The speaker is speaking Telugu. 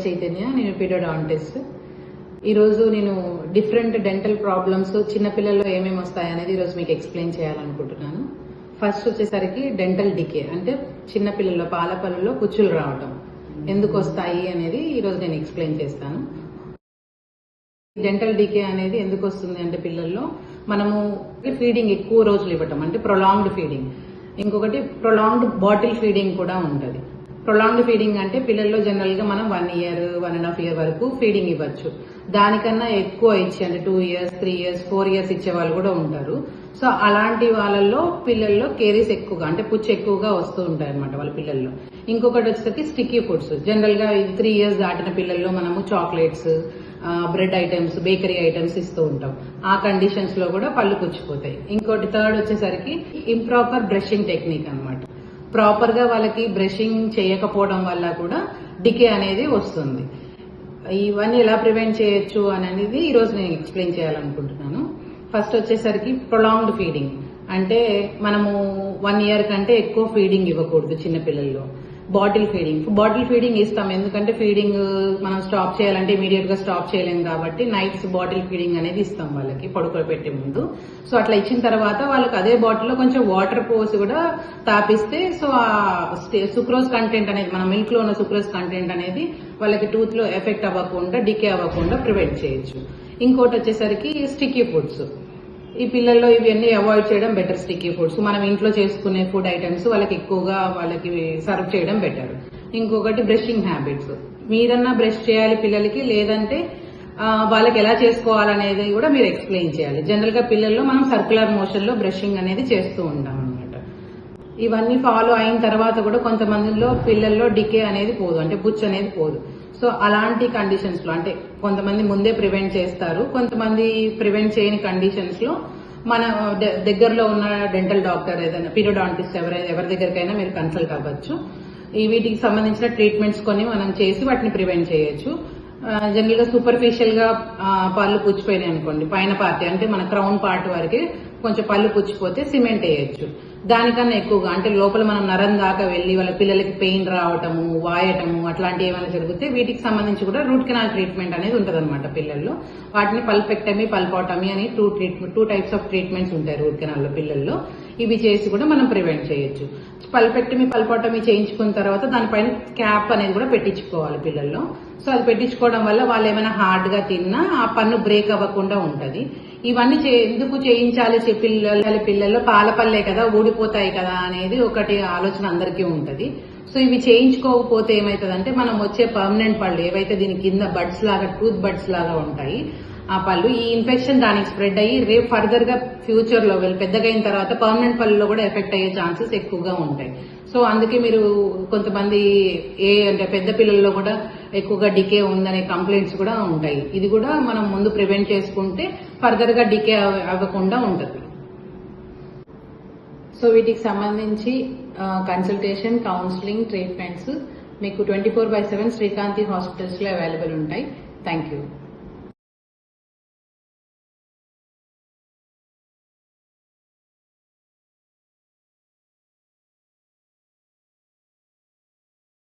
చైతన్య నేను పీడోడాంటిస్ట్. ఈరోజు నేను డిఫరెంట్ డెంటల్ ప్రాబ్లమ్స్ చిన్నపిల్లల్లో ఏమేమి వస్తాయి అనేది ఈరోజు మీకు ఎక్స్ప్లెయిన్ చేయాలనుకుంటున్నాను. ఫస్ట్ వచ్చేసరికి డెంటల్ డికే అంటే చిన్నపిల్లల్లో పాలపల్లలో కుచ్చులు రావటం. ఎందుకు వస్తాయి అనేది ఈరోజు నేను ఎక్స్ప్లెయిన్ చేస్తాను. డెంటల్ డికే అనేది ఎందుకు వస్తుంది అంటే పిల్లల్లో మనము ఫీడింగ్ ఎక్కువ రోజులు ఇవ్వటం అంటే ప్రొలాంగ్డ్ ఫీడింగ్. ఇంకొకటి ప్రొలాంగ్డ్ బాటిల్ ఫీడింగ్ కూడా ఉంటుంది. ప్రొలాంగ్డ్ ఫీడింగ్ అంటే పిల్లల్లో జనరల్గా మనం one year one and half year వరకు ఫీడింగ్ ఇవ్వచ్చు. దానికన్నా ఎక్కువ ఇచ్చి అంటే two years three years four years ఇచ్చే వాళ్ళు కూడా ఉంటారు. సో అలాంటి వాళ్ళల్లో పిల్లల్లో కేరీస్ ఎక్కువగా అంటే పుచ్చు ఎక్కువగా వస్తూ ఉంటాయి అనమాట వాళ్ళ పిల్లల్లో. ఇంకొకటి వచ్చేసరికి స్టిక్కీ ఫుడ్స్ జనరల్గా త్రీ ఇయర్స్ దాటిన పిల్లల్లో మనము chocolates bread items bakery items ఇస్తూ ఉంటాం. ఆ కండిషన్స్లో కూడా పళ్ళు పుచ్చిపోతాయి. ఇంకోటి థర్డ్ వచ్చేసరికి ఇంప్రాపర్ బ్రషింగ్ టెక్నిక్ అన్నమాట. ప్రాపర్గా వాళ్ళకి బ్రషింగ్ చేయకపోవడం వల్ల కూడా డికే అనేది వస్తుంది. ఇవన్నీ ఎలా ప్రివెంట్ చేయొచ్చు అనేది ఈరోజు నేను ఎక్స్ప్లెయిన్ చేయాలనుకుంటున్నాను. ఫస్ట్ వచ్చేసరికి ప్రొలాంగ్డ్ ఫీడింగ్ అంటే మనము వన్ ఇయర్ కంటే ఎక్కువ ఫీడింగ్ ఇవ్వకూడదు చిన్నపిల్లల్లో. Bottle feeding. బాటిల్ ఫీడింగ్ ఇస్తాం. ఎందుకంటే ఫీడింగ్ మనం స్టాప్ చేయాలంటే ఇమీడియట్గా స్టాప్ చేయలేము కాబట్టి నైట్స్ బాటిల్ ఫీడింగ్ అనేది ఇస్తాం వాళ్ళకి పడుకోబెట్టే ముందు. సో అట్లా ఇచ్చిన తర్వాత వాళ్ళకి అదే బాటిల్లో కొంచెం వాటర్ పోసి కూడా తాపిస్తే సో ఆ సుక్రోజ్ కంటెంట్ అనేది మన మిల్క్లో ఉన్న సుక్రోజ్ కంటెంట్ అనేది వాళ్ళకి టూత్లో ఎఫెక్ట్ అవ్వకుండా డికే అవ్వకుండా ప్రివెంట్ చేయొచ్చు. ఇంకోటి వచ్చేసరికి స్టిక్కీ ఫుడ్స్. ఈ పిల్లల్లో ఇవన్నీ అవాయిడ్ చేయడం బెటర్ స్టిక్కీ ఫుడ్స్ మనం ఇంట్లో చేసుకునే ఫుడ్ ఐటమ్స్ వాళ్ళకి ఎక్కువగా వాళ్ళకి సర్వ్ చేయడం బెటర్ ఇంకొకటి బ్రషింగ్ హ్యాబిట్స్ మీరన్నా బ్రష్ చేయాలి పిల్లలకి లేదంటే వాళ్ళకి ఎలా చేసుకోవాలనేది కూడా మీరు ఎక్స్ప్లెయిన్ చేయాలి. జనరల్గా పిల్లల్లో మనం సర్కులర్ మోషన్లో బ్రషింగ్ అనేది చేస్తూ ఉంటాం అనమాట ఇవన్నీ ఫాలో అయిన తర్వాత కూడా కొంతమందిలో పిల్లల్లో డికే అనేది పోదు. అంటే బుచ్ అనేది పోదు. సో అలాంటి కండిషన్స్లో అంటే కొంతమంది ముందే ప్రివెంట్ చేస్తారు కొంతమంది ప్రివెంట్ చేయని కండిషన్స్లో మన ద- దగ్గరలో ఉన్న డెంటల్ డాక్టర్ ఏదైనా పీరియోడాంటిస్ట్ ఎవరైనా ఎవరి దగ్గరికైనా మీరు కన్సల్ట్ అవ్వచ్చు. ఈ వీటికి సంబంధించిన ట్రీట్మెంట్స్ కొన్ని మనం చేసి వాటిని ప్రివెంట్ చేయొచ్చు. జనరల్గా సూపర్ఫిషియల్గా పళ్ళు పుచ్చిపోయినాయి అనుకోండి పైన పార్టీ అంటే మన క్రౌన్ పార్ట్ వరకు కొంచెం పళ్ళు పుచ్చిపోతే సిమెంట్ వేయచ్చు. దానికన్నా ఎక్కువగా అంటే లోపల మనం నరం దాకా వెళ్ళి వాళ్ళ పిల్లలకి పెయిన్ రావటము వాయటము అట్లాంటివి ఏమైనా జరిగితే వీటికి సంబంధించి కూడా రూట్ కెనాల్ ట్రీట్మెంట్ అనేది ఉంటది పిల్లల్లో. వాటిని పల్పెక్టమీ పల్పోటమీ అని two treatment two types of treatments ఉంటాయి రూట్ కెనాల్లో పిల్లల్లో. ఇవి చేసి కూడా మనం ప్రివెంట్ చేయొచ్చు. పల్పెక్టమీ పల్పోటమీ చేయించుకున్న తర్వాత దానిపైన క్యాప్ అనేది కూడా పెట్టించుకోవాలి పిల్లల్లో. సో అది పెట్టించుకోవడం వల్ల వాళ్ళు ఏమైనా హార్డ్గా తిన్నా ఆ పన్ను బ్రేక్ అవ్వకుండా ఉంటుంది. ఇవన్నీ ఎందుకు చేయించాలి పిల్లలు పిల్లల పిల్లల్లో? పాల కదా కదా ఊడిపోతాయి కదా అనేది ఒకటి ఆలోచన అందరికీ ఉంటది. సో ఇవి చేయించుకోకపోతే ఏమవుతుందంటే మనం వచ్చే పర్మనెంట్ పళ్ళు ఏవైతే దీని కింద బడ్స్ లాగా టూత్ బడ్స్ లాగా ఉంటాయి ఆ పళ్ళు ఈ ఇన్ఫెక్షన్ దానికి స్ప్రెడ్ అయ్యి రేపు ఫర్దర్గా ఫ్యూచర్లో వెళ్ళి పెద్దగా అయిన తర్వాత పర్మనెంట్ పళ్ళలో కూడా ఎఫెక్ట్ అయ్యే ఛాన్సెస్ ఎక్కువగా ఉంటాయి. సో అందుకే మీరు కొంతమంది ఏ అంటే పెద్ద పిల్లల్లో కూడా ఎక్కువగా డికే ఉందనే కంప్లైంట్స్ కూడా ఉంటాయి. ఇది కూడా మనం ముందు ప్రివెంట్ చేసుకుంటే ఫర్దర్గా డికే అవ్వకుండా ఉంటుంది. సో వీటికి సంబంధించి కన్సల్టేషన్ కౌన్సిలింగ్ ట్రీట్మెంట్స్ మీకు twenty four by seven Srikanthi హాస్పిటల్స్లో అవైలబుల్ ఉంటాయి. Thank you